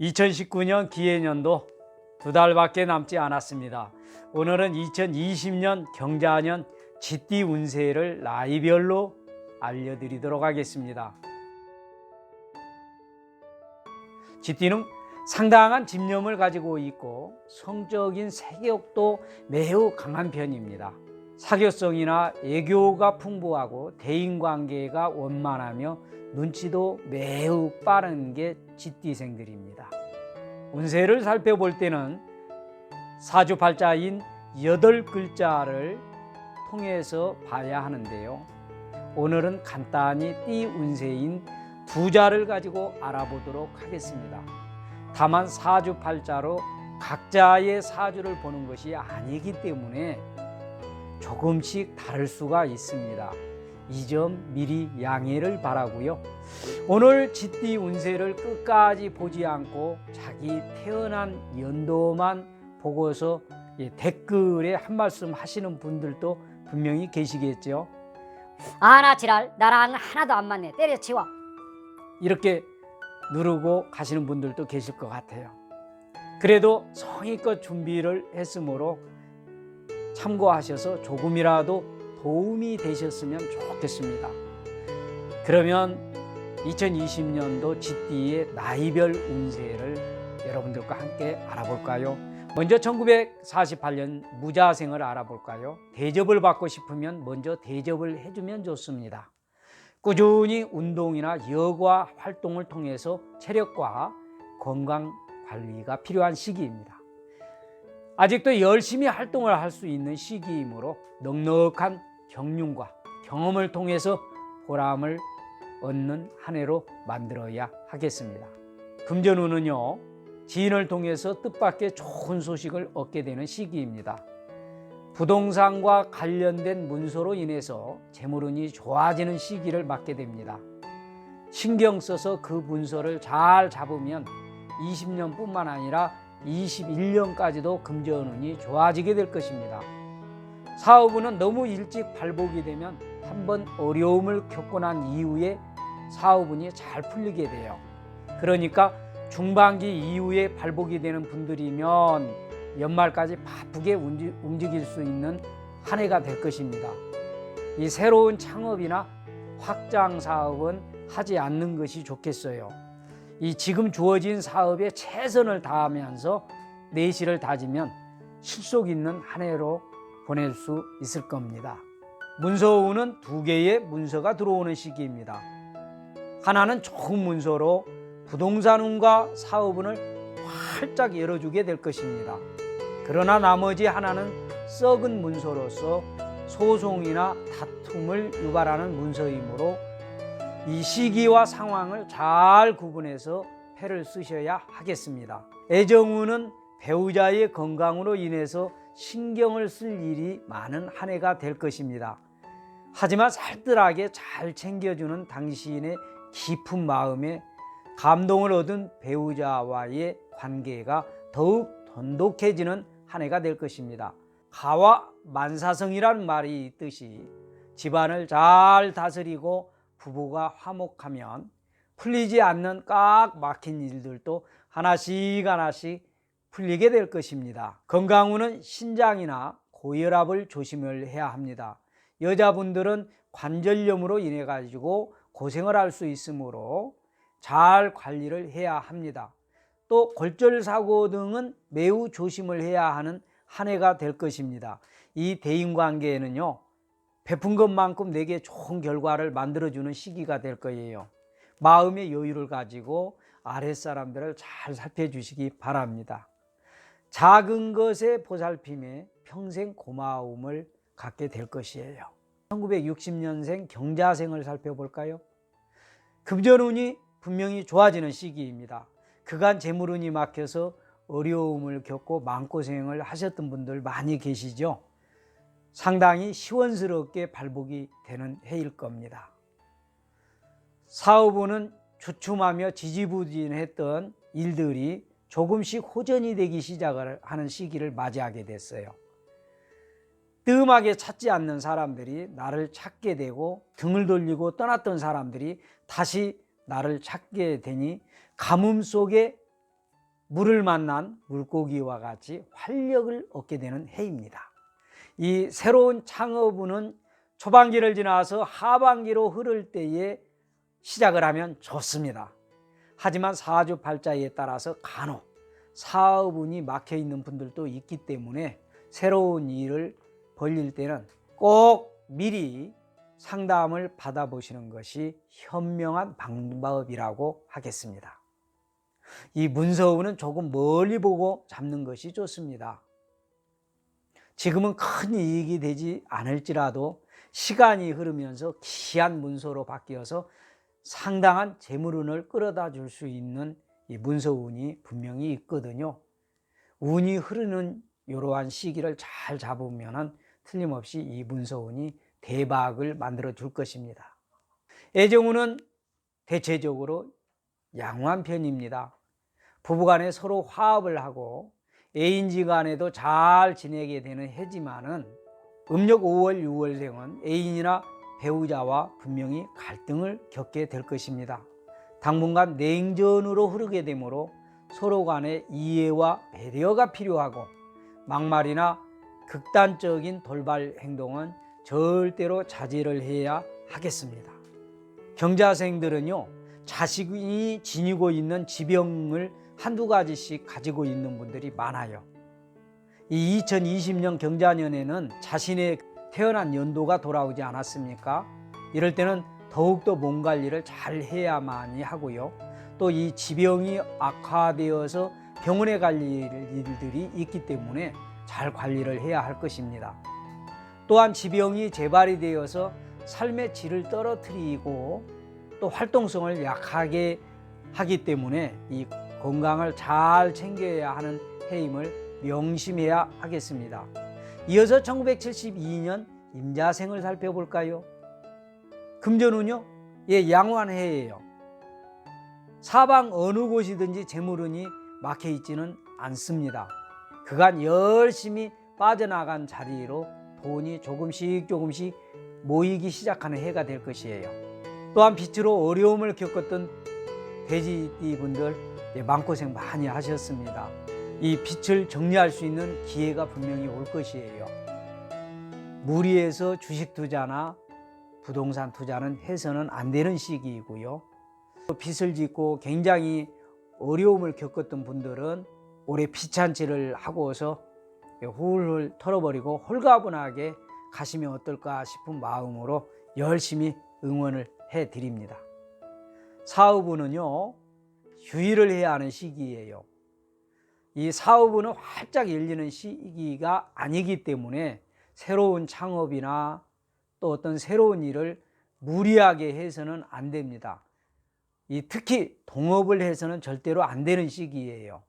2019년 기해년도 두 달밖에 남지 않았습니다. 오늘은 2020년 경자년 쥐띠 운세를 나이별로 알려드리도록 하겠습니다. 쥐띠는 상당한 집념을 가지고 있고 성적인 세격도 매우 강한 편입니다. 사교성이나 애교가 풍부하고 대인관계가 원만하며 눈치도 매우 빠른 게 쥐띠생들입니다. 운세를 살펴볼 때는 사주팔자인 여덟 글자를 통해서 봐야 하는데요. 오늘은 간단히 띠 운세인 두 자를 가지고 알아보도록 하겠습니다. 다만 사주팔자로 각자의 사주를 보는 것이 아니기 때문에 조금씩 다를 수가 있습니다. 이 점 미리 양해를 바라고요. 오늘 쥐띠 운세를 끝까지 보지 않고 자기 태어난 연도만 보고서 예, 댓글에 한 말씀 하시는 분들도 분명히 계시겠죠. 아나 지랄 나랑 하나도 안 맞네 때려 치워 이렇게 누르고 가시는 분들도 계실 것 같아요. 그래도 성의껏 준비를 했으므로 참고하셔서 조금이라도 도움이 되셨으면 좋겠습니다. 그러면 2020년도 쥐띠의 나이별 운세를 여러분들과 함께 알아볼까요? 먼저 1948년 무자생을 알아볼까요? 대접을 받고 싶으면 먼저 대접을 해주면 좋습니다. 꾸준히 운동이나 여가 활동을 통해서 체력과 건강 관리가 필요한 시기입니다. 아직도 열심히 활동을 할 수 있는 시기이므로 넉넉한 경륜과 경험을 통해서 보람을 얻는 한 해로 만들어야 하겠습니다. 금전운은요, 지인을 통해서 뜻밖의 좋은 소식을 얻게 되는 시기입니다. 부동산과 관련된 문서로 인해서 재물운이 좋아지는 시기를 맞게 됩니다. 신경 써서 그 문서를 잘 잡으면 20년뿐만 아니라 21년까지도 금전운이 좋아지게 될 것입니다. 사업운은 너무 일찍 발복이 되면 한번 어려움을 겪고 난 이후에 사업운이 잘 풀리게 돼요. 그러니까 중반기 이후에 발복이 되는 분들이면 연말까지 바쁘게 움직- 움직일 수 있는 한 해가 될 것입니다. 이 새로운 창업이나 확장 사업은 하지 않는 것이 좋겠어요. 이 지금 주어진 사업에 최선을 다하면서 내실을 다지면 실속 있는 한 해로 보낼 수 있을 겁니다. 문서운은 두 개의 문서가 들어오는 시기입니다. 하나는 좋은 문서로 부동산 운과 사업 운을 활짝 열어주게 될 것입니다. 그러나 나머지 하나는 썩은 문서로서 소송이나 다툼을 유발하는 문서이므로 이 시기와 상황을 잘 구분해서 패를 쓰셔야 하겠습니다. 애정운은 배우자의 건강으로 인해서 신경을 쓸 일이 많은 한 해가 될 것입니다. 하지만 살뜰하게 잘 챙겨주는 당신의 깊은 마음에 감동을 얻은 배우자와의 관계가 더욱 돈독해지는 한 해가 될 것입니다. 가와 만사성이라는 말이 있듯이 집안을 잘 다스리고 부부가 화목하면 풀리지 않는 꽉 막힌 일들도 하나씩 하나씩 풀리게 될 것입니다. 건강운은 신장이나 고혈압을 조심을 해야 합니다. 여자분들은 관절염으로 인해 가지고 고생을 할 수 있으므로 잘 관리를 해야 합니다. 또 골절 사고 등은 매우 조심을 해야 하는 한 해가 될 것입니다. 이 대인 관계에는요. 베푼 것만큼 내게 좋은 결과를 만들어 주는 시기가 될 거예요. 마음의 여유를 가지고 아랫사람들을 잘 살펴 주시기 바랍니다. 작은 것의 보살핌에 평생 고마움을 갖게 될 것이에요. 1960년생 경자생을 살펴볼까요? 금전운이 분명히 좋아지는 시기입니다. 그간 재물운이 막혀서 어려움을 겪고 마음고생을 하셨던 분들 많이 계시죠? 상당히 시원스럽게 발복이 되는 해일 겁니다. 사업운은 주춤하며 지지부진했던 일들이 조금씩 호전이 되기 시작을 하는 시기를 맞이하게 됐어요. 뜸하게 찾지 않는 사람들이 나를 찾게 되고 등을 돌리고 떠났던 사람들이 다시 나를 찾게 되니 가뭄 속에 물을 만난 물고기와 같이 활력을 얻게 되는 해입니다. 이 새로운 창업운은 초반기를 지나서 하반기로 흐를 때에 시작을 하면 좋습니다. 하지만 사주 팔자에 따라서 간혹 사업운이 막혀 있는 분들도 있기 때문에 새로운 일을 벌릴 때는 꼭 미리 상담을 받아보시는 것이 현명한 방법이라고 하겠습니다. 이 문서운은 조금 멀리 보고 잡는 것이 좋습니다. 지금은 큰 이익이 되지 않을지라도 시간이 흐르면서 귀한 문서로 바뀌어서 상당한 재물운을 끌어다 줄 수 있는 이 문서운이 분명히 있거든요. 운이 흐르는 이러한 시기를 잘 잡으면 틀림없이 이 문서운이 대박을 만들어 줄 것입니다. 애정운은 대체적으로 양호한 편입니다. 부부간에 서로 화합을 하고 애인지 간에도 잘 지내게 되는 해지만은 음력 5월, 6월생은 애인이나 배우자와 분명히 갈등을 겪게 될 것입니다. 당분간 냉전으로 흐르게 되므로 서로 간에 이해와 배려가 필요하고 막말이나 극단적인 돌발 행동은 절대로 자제를 해야 하겠습니다. 경자생들은요, 자식이 지니고 있는 지병을 한두 가지씩 가지고 있는 분들이 많아요. 이 2020년 경자년에는 자신의 태어난 연도가 돌아오지 않았습니까? 이럴 때는 더욱더 몸 관리를 잘 해야만이 하고요. 또 이 지병이 악화되어서 병원에 갈 일들이 있기 때문에 잘 관리를 해야 할 것입니다. 또한 지병이 재발이 되어서 삶의 질을 떨어뜨리고 또 활동성을 약하게 하기 때문에 이 건강을 잘 챙겨야 하는 해임을 명심해야 하겠습니다. 이어서 1972년 임자생을 살펴볼까요? 금전운요? 예, 양환해예요. 사방 어느 곳이든지 재물운이 막혀 있지는 않습니다. 그간 열심히 빠져나간 자리로 돈이 조금씩 조금씩 모이기 시작하는 해가 될 것이에요. 또한 빛으로 어려움을 겪었던 돼지띠 분들 예, 마음고생 많이 하셨습니다. 이 빛을 정리할 수 있는 기회가 분명히 올 것이에요. 무리해서 주식 투자나 부동산 투자는 해서는 안 되는 시기이고요. 빚을 짓고 굉장히 어려움을 겪었던 분들은 올해 피찬치를 하고서 훌훌 털어버리고 홀가분하게 가시면 어떨까 싶은 마음으로 열심히 응원을 해 드립니다. 사업은요, 휴일을 해야 하는 시기예요. 이 사업은 활짝 열리는 시기가 아니기 때문에 새로운 창업이나 또 어떤 새로운 일을 무리하게 해서는 안 됩니다. 이 특히 동업을 해서는 절대로 안 되는 시기예요.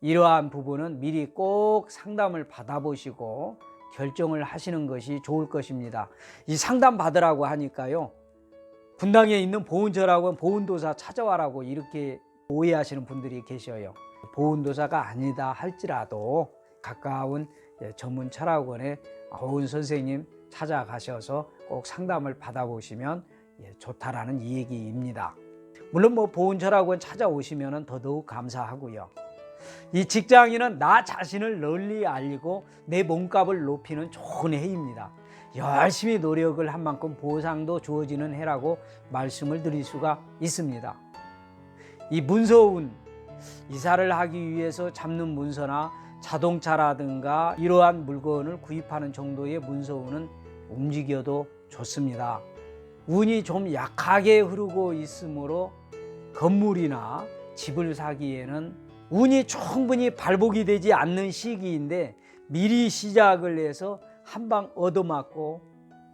이러한 부분은 미리 꼭 상담을 받아보시고 결정을 하시는 것이 좋을 것입니다. 이 상담 받으라고 하니까요. 분당에 있는 보훈처라고 보훈도사 찾아와라고 이렇게 오해하시는 분들이 계셔요. 보훈도사가 아니다 할지라도 가까운 예, 전문 철학원에 오은 선생님 찾아가셔서 꼭 상담을 받아보시면 예, 좋다라는 이 얘기입니다. 물론 뭐 보훈 철학원 찾아오시면 더더욱 감사하고요. 이 직장인은 나 자신을 널리 알리고 내 몸값을 높이는 좋은 해입니다. 열심히 노력을 한 만큼 보상도 주어지는 해라고 말씀을 드릴 수가 있습니다. 이 문서운 이사를 하기 위해서 잡는 문서나 자동차라든가 이러한 물건을 구입하는 정도의 문서운은 움직여도 좋습니다. 운이 좀 약하게 흐르고 있으므로 건물이나 집을 사기에는 운이 충분히 발복이 되지 않는 시기인데 미리 시작을 해서 한 방 얻어맞고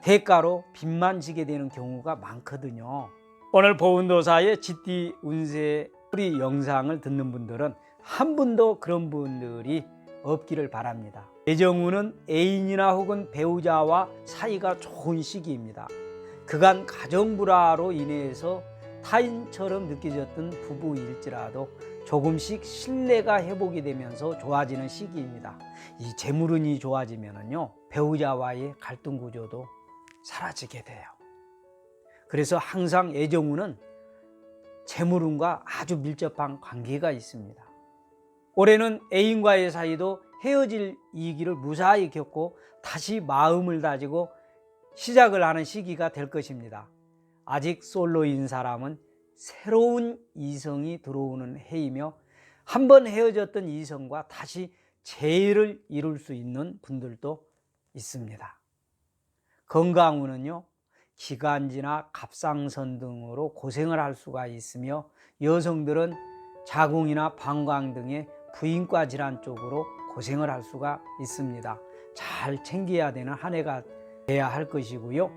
대가로 빚만 지게 되는 경우가 많거든요. 오늘 보은도사의 지띠 운세 우리 영상을 듣는 분들은 한 분도 그런 분들이 없기를 바랍니다. 애정운은 애인이나 혹은 배우자와 사이가 좋은 시기입니다. 그간 가정불화로 인해서 타인처럼 느껴졌던 부부일지라도 조금씩 신뢰가 회복이 되면서 좋아지는 시기입니다. 이 재물운이 좋아지면은요 배우자와의 갈등 구조도 사라지게 돼요. 그래서 항상 애정운은 재물운과 아주 밀접한 관계가 있습니다. 올해는 애인과의 사이도 헤어질 이기를 무사히 겪고 다시 마음을 다지고 시작을 하는 시기가 될 것입니다. 아직 솔로인 사람은 새로운 이성이 들어오는 해이며 한 번 헤어졌던 이성과 다시 재회를 이룰 수 있는 분들도 있습니다. 건강운은요, 기관지나 갑상선 등으로 고생을 할 수가 있으며 여성들은 자궁이나 방광 등의 부인과 질환 쪽으로 고생을 할 수가 있습니다. 잘 챙겨야 되는 한 해가 돼야 할 것이고요.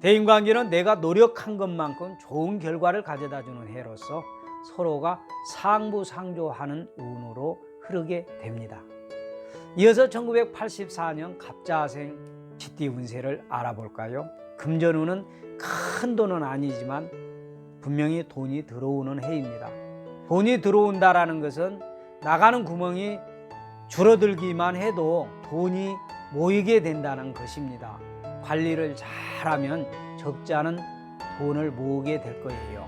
대인관계는 내가 노력한 것만큼 좋은 결과를 가져다 주는 해로서 서로가 상부상조하는 운으로 흐르게 됩니다. 이어서 1984년 갑자생 쥐띠 운세를 알아볼까요? 금전운은 큰 돈은 아니지만 분명히 돈이 들어오는 해입니다. 돈이 들어온다라는 것은 나가는 구멍이 줄어들기만 해도 돈이 모이게 된다는 것입니다. 관리를 잘하면 적지 않은 돈을 모으게 될 거예요.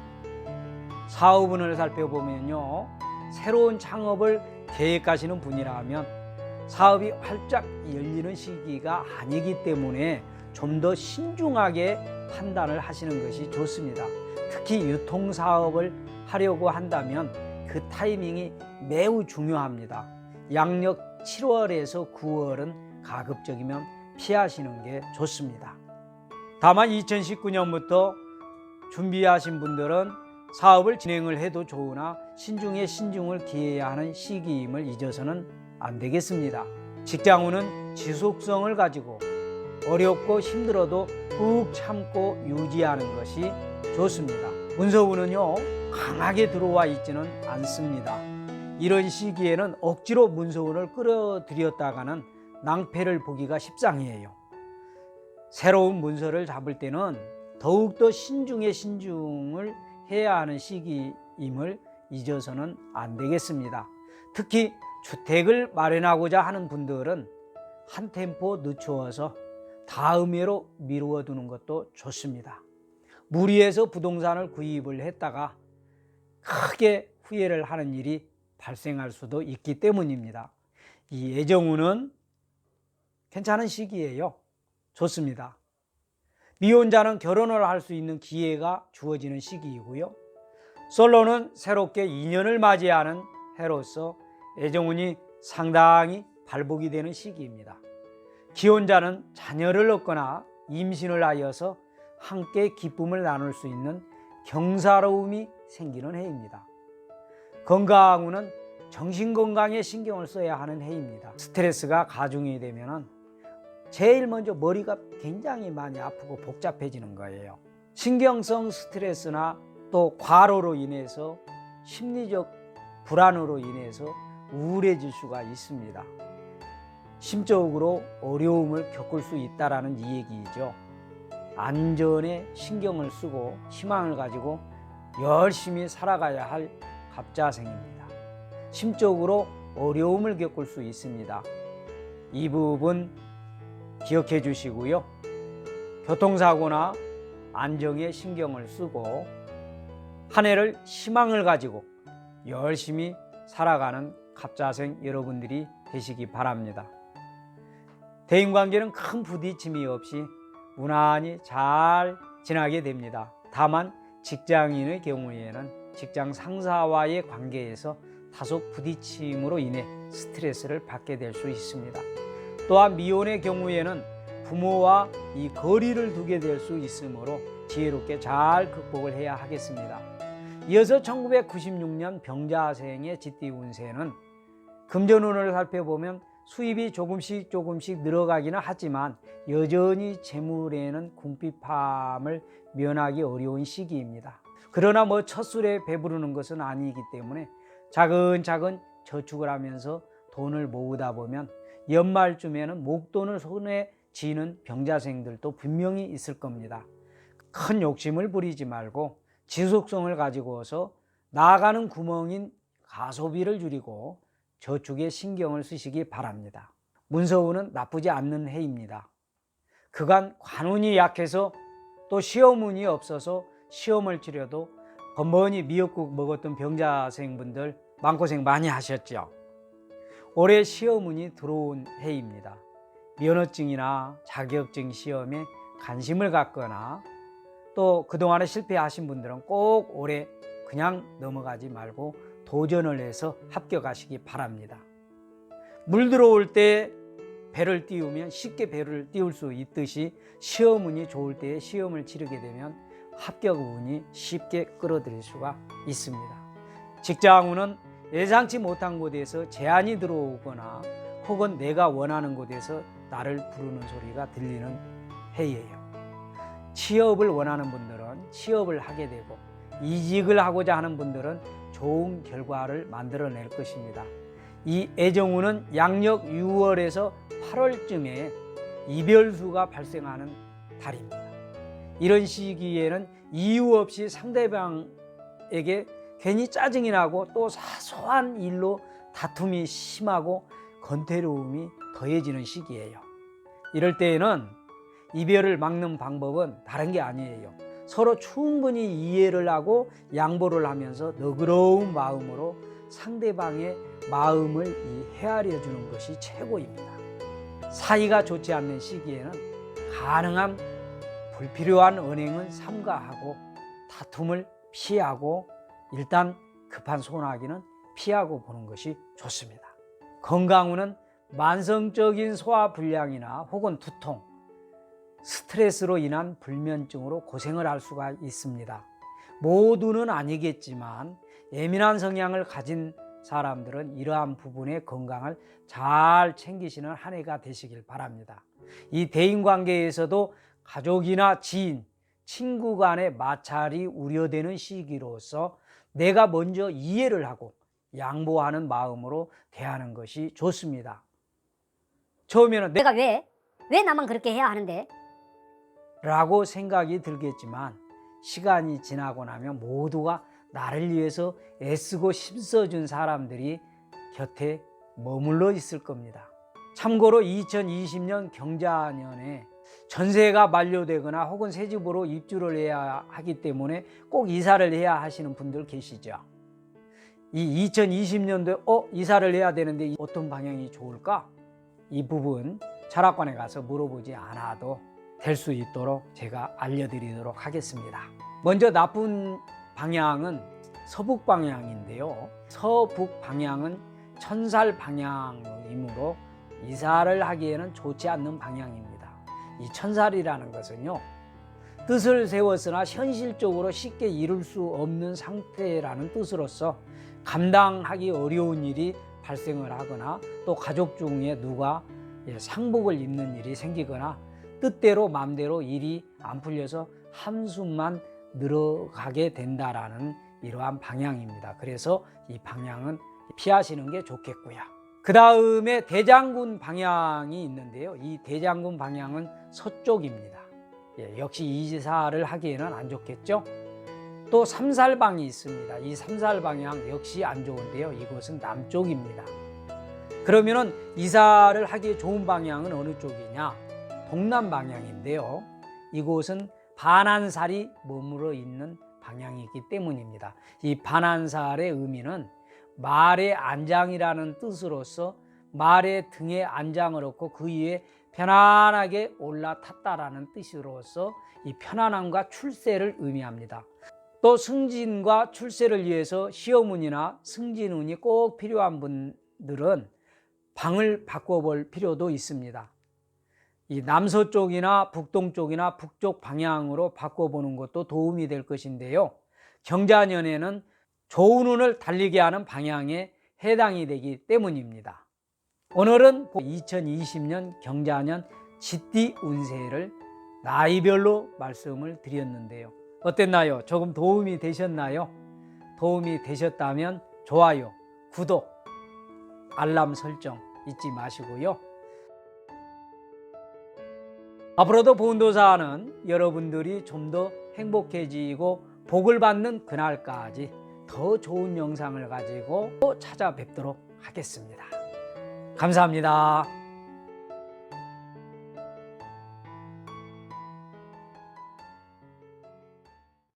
사업운을 살펴보면요. 새로운 창업을 계획하시는 분이라면 사업이 활짝 열리는 시기가 아니기 때문에 좀 더 신중하게 판단을 하시는 것이 좋습니다. 특히 유통 사업을 하려고 한다면 그 타이밍이 매우 중요합니다. 양력 7월에서 9월은 가급적이면 피하시는 게 좋습니다. 다만 2019년부터 준비하신 분들은 사업을 진행을 해도 좋으나 신중에 신중을 기해야 하는 시기임을 잊어서는 안 되겠습니다. 직장운은 지속성을 가지고 어렵고 힘들어도 꾹 참고 유지하는 것이 좋습니다. 문서운은요, 강하게 들어와 있지는 않습니다. 이런 시기에는 억지로 문서운을 끌어들였다가는 낭패를 보기가 십상이에요. 새로운 문서를 잡을 때는 더욱더 신중에 신중을 해야 하는 시기임을 잊어서는 안 되겠습니다. 특히 주택을 마련하고자 하는 분들은 한 템포 늦추어서 다음 해로 미루어 두는 것도 좋습니다. 무리해서 부동산을 구입을 했다가 크게 후회를 하는 일이 발생할 수도 있기 때문입니다. 이 애정운은 괜찮은 시기예요. 좋습니다. 미혼자는 결혼을 할 수 있는 기회가 주어지는 시기이고요. 솔로는 새롭게 인연을 맞이하는 해로서 애정운이 상당히 발복이 되는 시기입니다. 기혼자는 자녀를 얻거나 임신을 하여서 함께 기쁨을 나눌 수 있는 경사로움이 생기는 해입니다. 건강운은 정신 건강에 신경을 써야 하는 해입니다. 스트레스가 가중이 되면은 제일 먼저 머리가 굉장히 많이 아프고 복잡해지는 거예요. 신경성 스트레스나 또 과로로 인해서 심리적 불안으로 인해서 우울해질 수가 있습니다. 심적으로 어려움을 겪을 수 있다라는 이 얘기죠. 안전에 신경을 쓰고 희망을 가지고 열심히 살아가야 할 갑자생입니다. 심적으로 어려움을 겪을 수 있습니다. 이 부분 기억해 주시고요. 교통사고나 안정에 신경을 쓰고 한 해를 희망을 가지고 열심히 살아가는 갑자생 여러분들이 되시기 바랍니다. 대인관계는 큰 부딪힘이 없이 무난히 잘 지나게 됩니다. 다만 직장인의 경우에는 직장 상사와의 관계에서 다소 부딪힘으로 인해 스트레스를 받게 될 수 있습니다. 또한 미혼의 경우에는 부모와 이 거리를 두게 될 수 있으므로 지혜롭게 잘 극복을 해야 하겠습니다. 이어서 1996년 병자생의 지띠 운세는 금전운을 살펴보면 수입이 조금씩 조금씩 늘어가기는 하지만 여전히 재물에는 궁핍함을 면하기 어려운 시기입니다. 그러나 뭐 첫술에 배부르는 것은 아니기 때문에 차근차근 저축을 하면서 돈을 모으다 보면 연말쯤에는 목돈을 손에 쥐는 병자생들도 분명히 있을 겁니다. 큰 욕심을 부리지 말고 지속성을 가지고서 나가는 구멍인 가소비를 줄이고 저축에 신경을 쓰시기 바랍니다. 문서운은 나쁘지 않는 해입니다. 그간 관운이 약해서 또 시험운이 없어서 시험을 치려도 번번이 미역국 먹었던 병자생분들 마음고생 많이 하셨죠. 올해 시험운이 들어온 해입니다. 면허증이나 자격증 시험에 관심을 갖거나 또 그동안에 실패하신 분들은 꼭 올해 그냥 넘어가지 말고 도전을 해서 합격하시기 바랍니다. 물 들어올 때 배를 띄우면 쉽게 배를 띄울 수 있듯이 시험 운이 좋을 때에 시험을 치르게 되면 합격 운이 쉽게 끌어들일 수가 있습니다. 직장 운은 예상치 못한 곳에서 제안이 들어오거나 혹은 내가 원하는 곳에서 나를 부르는 소리가 들리는 해예요. 취업을 원하는 분들은 취업을 하게 되고 이직을 하고자 하는 분들은 좋은 결과를 만들어낼 것입니다. 이 애정운은 양력 6월에서 8월쯤에 이별수가 발생하는 달입니다. 이런 시기에는 이유 없이 상대방에게 괜히 짜증이 나고 또 사소한 일로 다툼이 심하고 건태로움이 더해지는 시기예요. 이럴 때에는 이별을 막는 방법은 다른 게 아니에요. 서로 충분히 이해를 하고 양보를 하면서 너그러운 마음으로 상대방의 마음을 이 헤아려 주는 것이 최고입니다. 사이가 좋지 않는 시기에는 가능한 불필요한 언행은 삼가하고 다툼을 피하고 일단 급한 소나기는 피하고 보는 것이 좋습니다. 건강운은 만성적인 소화 불량이나 혹은 두통, 스트레스로 인한 불면증으로 고생을 할 수가 있습니다. 모두는 아니겠지만 예민한 성향을 가진 사람들은 이러한 부분의 건강을 잘 챙기시는 한 해가 되시길 바랍니다. 이 대인 관계에서도 가족이나 지인, 친구 간의 마찰이 우려되는 시기로서 내가 먼저 이해를 하고 양보하는 마음으로 대하는 것이 좋습니다. 처음에는 내가 왜? 왜 나만 그렇게 해야 하는데? 라고 생각이 들겠지만 시간이 지나고 나면 모두가 나를 위해서 애쓰고 힘써준 사람들이 곁에 머물러 있을 겁니다. 참고로 2020년 경자년에 전세가 만료되거나 혹은 새 집으로 입주를 해야 하기 때문에 꼭 이사를 해야 하시는 분들 계시죠. 이 2020년도에 어 이사를 해야 되는데 어떤 방향이 좋을까? 이 부분 철학관에 가서 물어보지 않아도 될 수 있도록 제가 알려드리도록 하겠습니다. 먼저 나쁜 방향은 서북 방향인데요. 서북 방향은 천살 방향이므로 이사를 하기에는 좋지 않는 방향입니다. 이 천살이라는 것은요. 뜻을 세웠으나 현실적으로 쉽게 이룰 수 없는 상태라는 뜻으로서 감당하기 어려운 일이 발생을 하거나 또 가족 중에 누가 예, 상복을 입는 일이 생기거나 뜻대로 마음대로 일이 안 풀려서 한숨만 늘어가게 된다라는 이러한 방향입니다. 그래서 이 방향은 피하시는 게 좋겠고요. 그 다음에 대장군 방향이 있는데요. 이 대장군 방향은 서쪽입니다. 예, 역시 이사를 하기에는 안 좋겠죠. 또 삼살방이 있습니다. 이 삼살방향 역시 안 좋은데요. 이곳은 남쪽입니다. 그러면은 이사를 하기에 좋은 방향은 어느 쪽이냐? 동남 방향인데요. 이곳은 반한살이 머물러 있는 방향이기 때문입니다. 이 반한살의 의미는 말의 안장이라는 뜻으로서 말의 등에 안장을 얻고 그 위에 편안하게 올라탔다라는 뜻으로서 이 편안함과 출세를 의미합니다. 또 승진과 출세를 위해서 시험운이나 승진운이 꼭 필요한 분들은 방을 바꿔볼 필요도 있습니다. 이 남서쪽이나 북동쪽이나 북쪽 방향으로 바꿔보는 것도 도움이 될 것인데요. 경자년에는 좋은 운을 달리게 하는 방향에 해당이 되기 때문입니다. 오늘은 2020년 경자년 지띠 운세를 나이별로 말씀을 드렸는데요. 어땠나요? 조금 도움이 되셨나요? 도움이 되셨다면 좋아요, 구독, 알람 설정 잊지 마시고요. 앞으로도 보은도사는 여러분들이 좀 더 행복해지고 복을 받는 그날까지 더 좋은 영상을 가지고 또 찾아뵙도록 하겠습니다. 감사합니다.